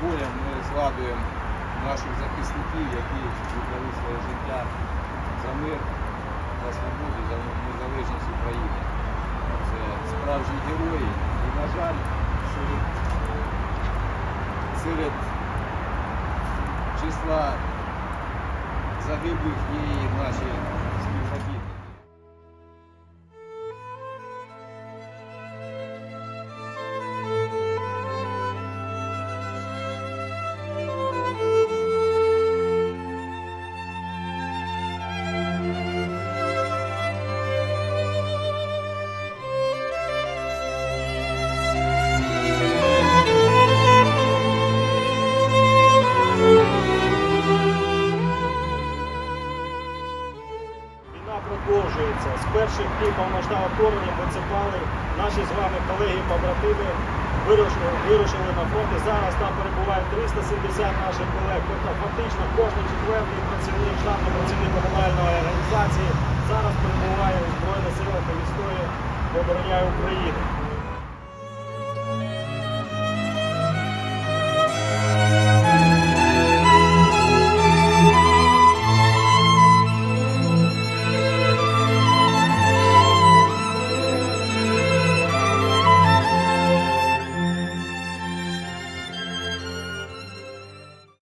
болем ми згадуємо наших захисників, які віддали своє життя за мир, за свободу, за незалежність України. Це справжні герої. І, на жаль, серед, серед числа загиблих є і наші. Війна продовжується. З перших днів повномасштабного вторгнення поцепали наші з вами колеги, побратими, вирушили, вирушили на фронт. Зараз там перебуває 370 наших колег. Тобто фактично кожен четвертий працівник, штатний працівник комунальної організації зараз перебуває у Збройних силах і військові обороняє Україну.